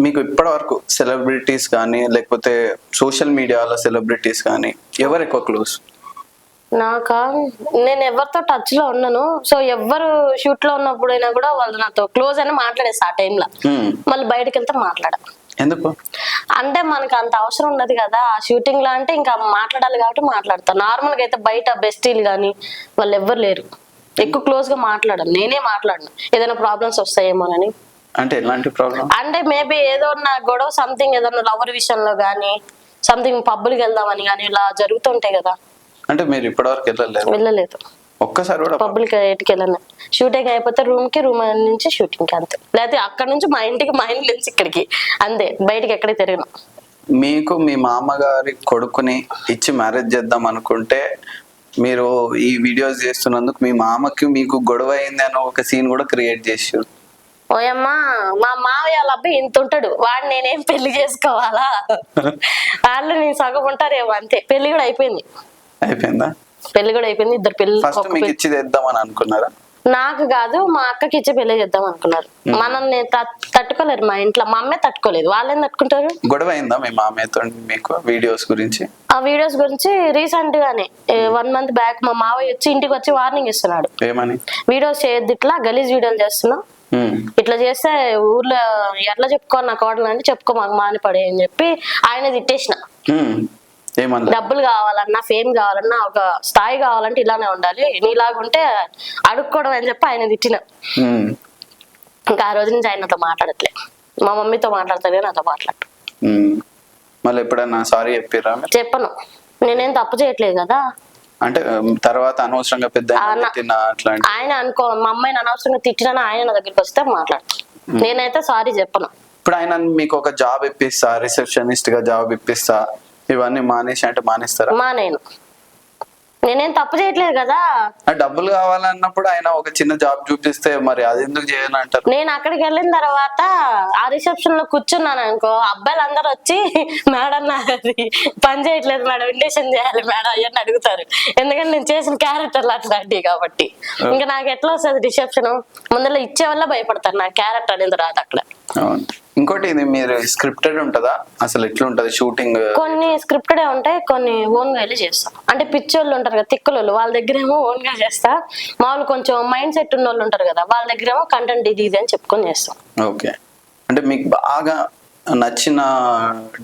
మీకు ఇప్పటి వరకు సెలబ్రిటీస్ కానీ లేకపోతే సోషల్ మీడియాలో సెలబ్రిటీస్ కానీ ఎవరు ఎక్కువ క్లోజ్ నాకా నేను ఎవరితో టచ్లో ఉన్నాను సో ఎవరు షూట్లో ఉన్నప్పుడైనా కూడా వాళ్ళు నాతో క్లోజ్ అని మాట్లాడేసి ఆ టైంలో మళ్ళీ బయటకు వెళ్తే మాట్లాడ. ఎందుకు? అంటే మనకు అంత అవసరం ఉన్నది కదా. ఆ షూటింగ్లో అంటే ఇంకా మాట్లాడాలి కాబట్టి మాట్లాడతా. నార్మల్గా అయితే బయట బెస్టీలు కానీ వాళ్ళు ఎవ్వరు లేరు. ఎక్కువ క్లోజ్గా మాట్లాడను. నేనే మాట్లాడను. ఏదైనా ప్రాబ్లమ్స్ వస్తాయేమోనని. అంటే ఎలాంటి ప్రాబ్లం అంటే మేబీ ఏదో నా గొడవ సంథింగ్ ఏదైనా లవర్ విషయంలో కానీ సంథింగ్ పబ్బులకి వెళ్దామని కానీ ఇలా జరుగుతుంటాయి కదా. అంటే మీరు ఇప్పటి వరకు వెళ్ళలేదు? వెళ్ళలేదు. ఒక్కసారి కూడా పబ్లిక్ ఎయిట్కి వెళ్ళను షూటింగ్ అయిపోతే రూమ్కి రూమ్ నుంచి షూటింగ్కి అంతే. లేకపోతే అక్కడ నుంచి మా ఇంటికి మా ఇంటి నుంచి ఇక్కడికి. అంతే. బయటికి ఎక్కడికి తిరగను. మీకు మీ మామగారి కొడుకుని ఇచ్చి మ్యారేజ్ చేద్దాం అనుకుంటే మీరు ఈ వీడియోస్ చేస్తున్నందుకు మీ మామకి మీకు గొడవ అయింది అని ఒక సీన్ కూడా క్రియేట్ చేసారు ఓయమ్మా మా మావయ్య వాళ్ళ అబ్బాయి ఇంత ఉంటాడు. వాడు నేనేం పెళ్ళి చేసుకోవాలా? వాళ్ళు నేను సగం ఉంటారేమో అంతే. పెళ్ళి కూడా అయిపోయింది. అయిపోయిందా? పెళ్ళి కూడా అయిపోయింది. ఇద్దరు పెళ్ళి ఫస్ట్ ఒక మీకు పెళ్ళి- ఇచ్చి తెద్దామని అనుకున్నారా? నాకు కాదు మా అక్కకి ఇచ్చి పెళ్ళి చేద్దాం అనుకున్నారు. మనల్ని తట్- తట్టుకోలేరు మా ఇంట్లో. మా అమ్మే తట్టుకోలేదు. వాళ్ళేం తట్టుకుంటారు? గొడవ అయిందా మీ మామయ్యతో మీకు వీడియోస్ గురించి? ఆ వీడియోస్ గురించి రీసెంట్ గానే వన్ మంత్ బ్యాక్ మా మావయ్య వచ్చి ఇంటికి వచ్చి వార్నింగ్ ఇస్తున్నాడు. ఏమని? వీడియోస్ చేయొద్దు ఇట్లా గలీజ్ వీడియోలు చేస్తున్నావు ఉమ్, ఇట్లా చేస్తే ఊర్లో ఎట్లా చెప్పుకో నా కోడలు అంటే చెప్పుకో మాకు మానిపడే అని చెప్పి ఆయన తిట్టేసిన. డబ్బులు కావాలన్నా ఫేమ్ కావాలన్నా ఒక స్థాయి కావాలంటే ఇలానే ఉండాలి. నీలాగా ఉంటే అడుక్కోవడం అని చెప్పి ఆయన తిట్టిన. ఇంకా ఆ రోజు నుంచి ఆయనతో మాట్లాడట్లే. మా మమ్మీతో మాట్లాడతాడు కానీ నాతో మాట్లాడు. మళ్ళీ ఎప్పుడన్నా సారీ చెప్పిరా? చెప్పను. నేనేం తప్పు చేయట్లేదు కదా. అంటే తర్వాత అనవసరంగా పెద్ద ఆయన అనుకో మా అమ్మాయిని అనవసరంగా తిట్టినా ఆయన నా దగ్గరికి వస్తే మాట్లాడతాను నేనైతే సారీ చెప్పను. ఇప్పుడు ఆయన మీకు ఒక జాబ్ ఇప్పిస్తా రిసెప్షనిస్ట్గా జాబ్ ఇప్పిస్తా ఇవన్నీ మానేసి అంటే మానేస్తారా? మా నేను తప్పు చేయట్లేదు కదా? డబ్బులు కావాలన్నప్పుడు ఆయన ఒక చిన్న జాబ్ చూపిస్తే మరి అది ఎందుకు చేయాలంటారు నేను అక్కడికి వెళ్ళిన తర్వాత ఆ రిసెప్షన్లో కూర్చున్నాను అనుకో అబ్బాయిలు అందరూ వచ్చి మేడం నాది పని చేయట్లేదు మేడం ఇండక్షన్ చేయాలి మేడం అవన్నీ అడుగుతారు. ఎందుకంటే నేను చేసిన క్యారెక్టర్లు అట్లాంటివి కాబట్టి. ఇంకా నాకు ఎట్లా వస్తుంది రిసెప్షన్ ముందర ఇచ్చే వల్ల భయపడతారు నా క్యారెక్టర్ అనేది రాదు అక్కడ. అవును. ఇంకోటి ఇది మీరు స్క్రిప్టెడ్ ఉంటుందా? అసలు ఎట్లుంటది షూటింగ్ కొన్ని స్క్రిప్టెడ్ ఉంటాయి కొన్ని ఓన్గా వెళ్ళి చేస్తాం. అంటే పిచ్చోళ్ళు ఉంటారు కదా తిక్కులోళ్ళు. వాళ్ళ దగ్గర ఏమో ఓన్గా చేస్తా. మామూలు కొంచెం మైండ్ సెట్ ఉన్న వాళ్ళు ఉంటారు కదా వాళ్ళ దగ్గర ఏమో కంటెంట్ ఇది ఇది అని చెప్పుకొని చేస్తాం. ఓకే. అంటే మీకు బాగా నచ్చిన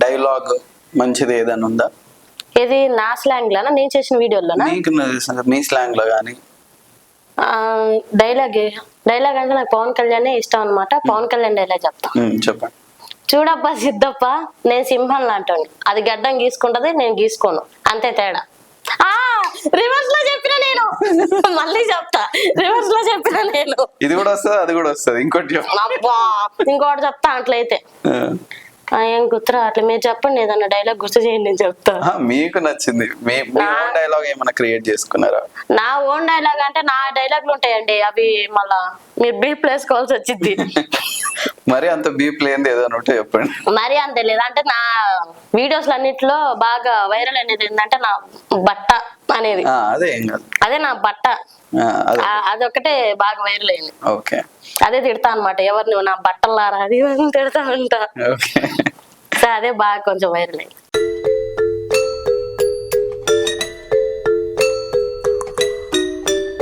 డైలాగ్ మంచిది ఏదైనా ఉందా? ఇది నా స్లాంగ్ లోనా? నేను చేసిన వీడియోలోనా మీ స్లాంగ్లో కానీ డైలాగ్ డైలాగ్ అంటే నాకు పవన్ కళ్యాణ్ ఇష్టం అన్నమాట. పవన్ కళ్యాణ్ డైలాగ్ చెప్తా. చెప్పండి. చూడప్ప సిద్ధప్ప నేను సింహం లాంటోని అది గడ్డం గీసుకుంటది నేను గీసుకోను. అంతే తేడా. ఆ రివర్స్లో చెప్పిన నేను. మళ్ళీ చెప్తా. రివర్స్లో చెప్పిన నేను. ఇది కూడా వస్తుంది? అది కూడా వస్తుంది? ఇంకోటి. అబ్బా ఇంకోటి చెప్తా అట్లయితే. ఏం గుర్తురా? అట్లా మీరు చెప్పండి ఏదన్నా డైలాగ్ గుర్తు చేయండి నేను చెప్తా. మీకు నచ్చింది. మీ ఓన్ డైలాగ్ ఏమైనా క్రియేట్ చేసుకున్నారా? నా ఓన్ డైలాగ్ అంటే నా డైలాగ్లు ఉంటాయండి అవి మళ్ళా మీరు బీ ప్లేస్ కావాల్సి వచ్చింది మరి అంత బీప్ లేనిది ఏదైనా ఉంటే చెప్పండి. మరి అంతే లేదు. అంటే నా వీడియోస్ అన్నిట్లో బాగా వైరల్ అనేది ఏంటంటే నా బట్ట. అనేది. అదే నా బట్ట. అదొకటే బాగా వైరల్ అయింది. అదే తిడతా అనమాట ఎవరు నువ్వు నా బట్టలారా అది తిడతా ఉంటా. అదే బాగా కొంచెం వైరల్ అయింది.